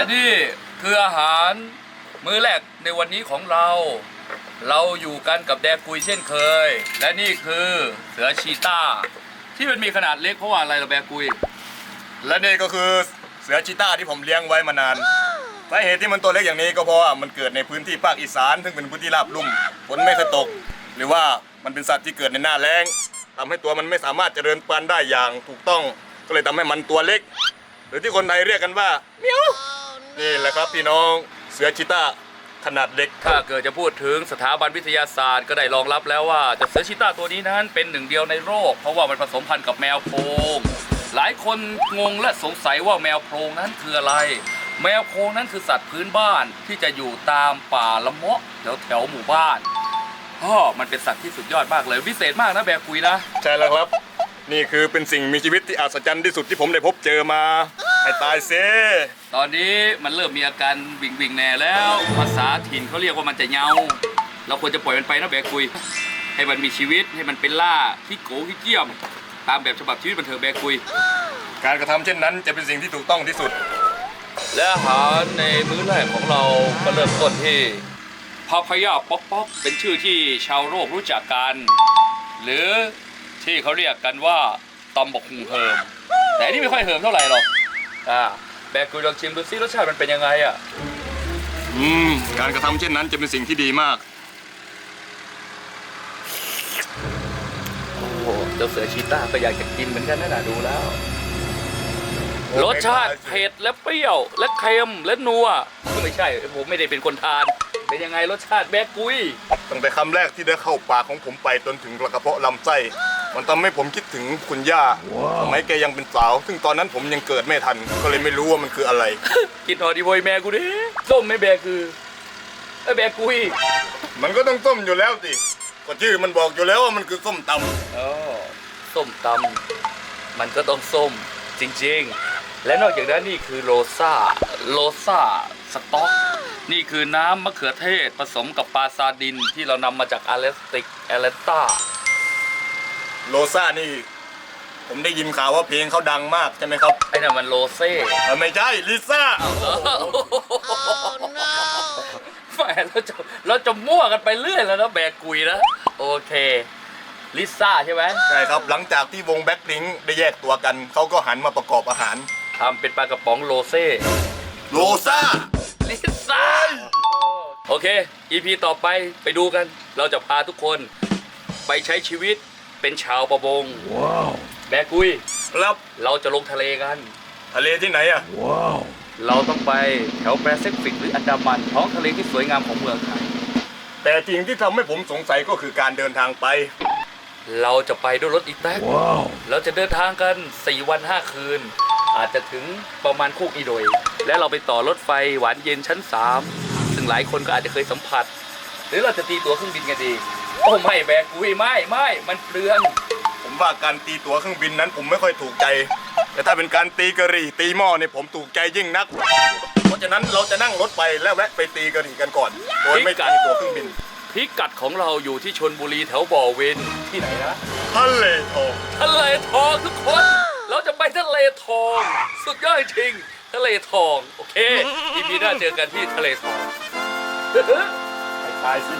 และนี่คืออาหารมื้อแรกในวันนี้ของเรา เราอยู่กันกับแดกุยเช่นเคย และนี่คือเสือชีตาที่มันมีขนาดเล็กเพราะว่าอะไรเราแบกุย และนี่ก็คือเสือชีตาที่ผมเลี้ยงไว้มานานสาเหตุที่มันตัวเล็กอย่างนี้ก็เพราะว่ามันเกิดในพื้นที่ภาคอีสานซึ่งเป็นพื้นที่ราบลุ่มฝนไม่เคยตก หรือว่ามันเป็นสัตว์ที่เกิดในหน้าแล้งทำให้ตัวมันไม่สามารถเจริญพันธุ์ได้อย่างถูกต้อง ก็เลยทำให้มันตัวเล็ก หรือที่คนไทยเรียกกันว่าเมียว นี่แหละครับพี่น้องเสือชีต้าขนาดเล็กถ้าเกิดจะพูดถึงสถาบันวิทยาศาสตร์ก็ได้รองรับแล้วว่าเจ้าเสือชีต้าตัวนี้นั้นเป็นหนึ่งเดียวในโลกเพราะว่ามันผสมพันธุ์กับแมวโพรงหลายคนงงและสงสัยว่าแมวโพรงนั้นคืออะไร แมวโพรงนั้นคือสัตว์พื้นบ้านที่จะอยู่ตามป่าละเมาะแถวแถวๆหมู่บ้านพ่อมันเป็นสัตว์ที่สุดยอดมากเลยวิเศษมากนะแบกคุยนะ ใช่แล้วครับ นี่คือเป็นสิ่งมีชีวิตที่อัศจรรย์ที่สุดที่ผมได้พบเจอมา ให้ตายเซตอนนี้มันเริ่มมีอาการวิงวิงแน่แล้ว ภาษาถิ่นเขาเรียกว่ามันจะเงาเราควรจะปล่อยมันไปนะแบกคุย ให้มันมีชีวิตให้มันเป็นล่าขี้โกขี้เกียม ตามแบบฉบับชีวิตมันเถอะแบกคุย การกระทำเช่นนั้นจะเป็นสิ่งที่ถูกต้องที่สุด และอาหารในมื้อแรกของเราก็เริ่มต้นที่พาพยาป๊อกป๊อกเป็นชื่อที่ชาวโลกรู้จักกัน หรือที่เขาเรียกกันว่าตำบกหุงเหิม แต่อันนี่ไม่ค่อยเหิมเท่าไหร่หรอก อ่าแบกกุยลองชิมดูซิรสชาติมันเป็นยังไงอะ อืม การกระทำเช่นนั้นจะเป็นสิ่งที่ดีมาก โอ้โหเจ้าเสือชีต้าก็อยากจะกินเหมือนกันนะน่ะดูแล้วโอ้รสชาติเผ็ดและเปรี้ยว และเค็มและนัวไม่ใช่ผมไม่ได้เป็นคนทาน เป็นยังไงรสชาติแบกกุย ตั้งแต่คำแรกที่ได้เข้าปากของผมไปจนถึงกระเพาะลำไส้ มันทำให้ผมคิดถึงคุณย่าสมัยแกยังเป็นสาว ซึ่งตอนนั้นผมยังเกิดไม่ทัน ก็เลยไม่รู้ว่ามันคืออะไร กินหอดีโวยแม่กูดิส้มไม่แบกคือไอ้แบกกุยมันก็ต้องต้มอยู่แล้วสิก็ชื่อมันบอกอยู่แล้วว่ามันคือส้มตอ๋อส้มตำมันก็ต้องส้มจริง ๆ และนอกจากนั้นนี่คือโรซ่าโรซ่าสต๊อกนี่คือน้ำมะเขือเทศผสมกับปลาซาดินที่เรานำมาจากอาเลสติกแอเลตาำ โลซ่านี่ ผมได้ยินข่าวว่าเพลงเขาดังมากใช่ไหมครับไอ้นั่นมันโรเซ่เออไม่ใช่ลิซ่า แหมเราจะเราจะมั่วกันไปเรื่อยแล้วนะแบกกุยนะโอเคลิซ่าใช่ไหมใช่ครับหลังจากที่วงแบ็คพิงได้แยกตัวกัน เขาก็หันมาประกอบอาหาร ทำเป็นปลากระป๋องโรเซ่โลซ่า ลิซ่าโอเค EP ต่อไปไปดูกัน เราจะพาทุกคนไปใช้ชีวิต เป็นชาวประมงแบกกุยครับเราจะลงทะเลกัน ทะเลที่ไหนอะเราต้องไปแถวแปซิฟิกหรืออันดามันท้องทะเลที่สวยงามของเมืองไทยแต่สิ่งที่ทำให้ผมสงสัยก็คือการเดินทางไป เราจะไปด้วยรถอีแท็กเราจะเดินทางกัน 4 วัน 5 คืน อาจจะถึงประมาณโคกอีโดย และเราไปต่อรถไฟหวานเย็นชั้น 3 ซึ่งหลายคนก็อาจจะเคยสัมผัส หรือเราจะตีตั๋วเครื่องบินกันดี โอ้ไม่แบกกุยไม่ไม่มันเปลืองผมว่าการตีตั๋วเครื่องบินนั้นผมไม่ค่อยถูกใจ แต่ถ้าเป็นการตีกะหรี่ตีหม้อเนี่ยผมถูกใจยิ่งนัก เพราะฉะนั้นเราจะนั่งรถไปแล้วแวะไปตีกะหรี่กันก่อน โดยไม่ตีตั๋วเครื่องบิน พิกัดของเราอยู่ที่ชนบุรีแถวบ่อเวนที่ไหนนะทะเลทองทะเลทองทุกคน เราจะไปทะเลทอง สุดยอดจริงทะเลทอง โอเคอีพีหน้าเจอกันที่ทะเลทอง ไปทายสิ